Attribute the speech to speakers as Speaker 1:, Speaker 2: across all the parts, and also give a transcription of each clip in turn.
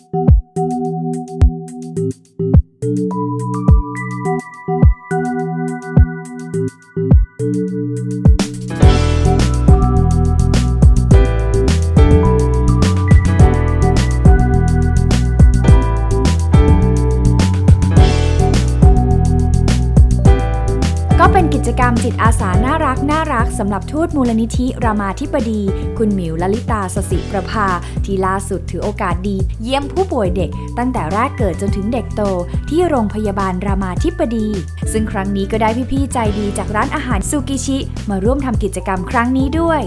Speaker 1: Thank you. จกรรมจิตอาสาน่ารักน่ารักสำหรับทูตมูลนิธิรามาธิบดี คุณหมิวลลิตาสสิประภา ที่ล่าสุดถือโอกาสดี เยี่ยมผู้ป่วยเด็ก ตั้งแต่แรกเกิดจนถึงเด็กโต ที่โรงพยาบาลรามาธิบดี ซึ่งครั้งนี้ก็ได้พี่ๆใจดีจากร้านอาหารซูกิชิ มาร่วมทำกิจกรรมครั้งนี้ด้วย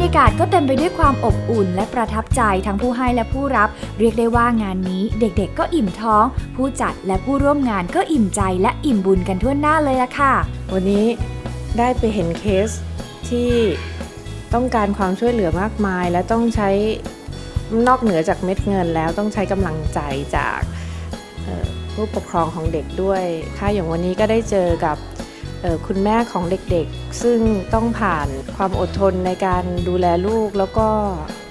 Speaker 1: รรยากาศก็เต็มไปด้วยความอบอุ่น และประทับใจทั้งผู้ให้และผู้รับ เรียกได้ว่างานนี้เด็กๆ ก็อิ่มท้อง ผู้จัดและผู้ร่วมงานก็อิ่มใจและอิ่มบุญกันทั่วหน้าเลยละค่ะ
Speaker 2: วันนี้ได้ไปเห็นเคสที่ต้องการความช่วยเหลือมากมาย และต้องใช้นอกเหนือจากเม็ดเงินแล้วต้องใช้กำลังใจจากผู้ปกครองของเด็กด้วยค่ะอย่างวันนี้ก็ได้เจอกับ คุณแม่ของเด็กๆ ซึ่งต้องผ่านความอดทนในการดูแลลูก แล้วก็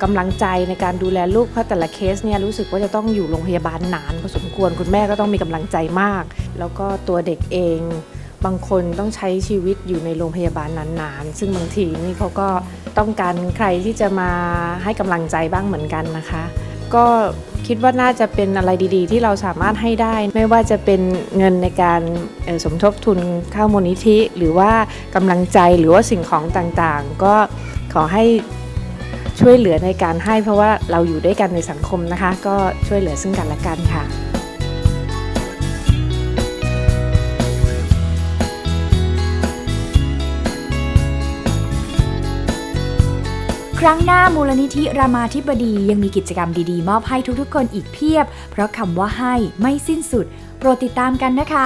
Speaker 2: กำลังใจในการดูแลลูกเพราะแต่ละเคสเนี่ยรู้สึกว่าจะต้องอยู่โรงพยาบาลนานพอสมควร คุณแม่ก็ต้องมีกำลังใจมาก แล้วก็ตัวเด็กเองบางคนต้องใช้ชีวิตอยู่ในโรงพยาบาลนานๆ ซึ่งบางทีนี่เขาก็ต้องการใครที่จะมาให้กำลังใจบ้างเหมือนกันนะคะ ก็ คิดว่าน่าจะเป็นอะไรดีๆ ที่เราสามารถให้ได้ ไม่ว่าจะเป็นเงินในการสมทบทุนเข้ามูลนิธิ หรือว่ากำลังใจหรือว่าสิ่งของต่างๆ ก็ขอให้ช่วยเหลือในการให้เพราะว่าเราอยู่ด้วยกันในสังคมนะคะ ก็ช่วยเหลือซึ่งกันและกันค่ะ
Speaker 1: ครั้งหน้ามูลนิธิรามาธิบดียังมีกิจกรรมดีๆ มอบให้ทุกๆ คนอีกเพียบ เพราะคำว่าให้ไม่สิ้นสุด โปรดติดตามกันนะคะ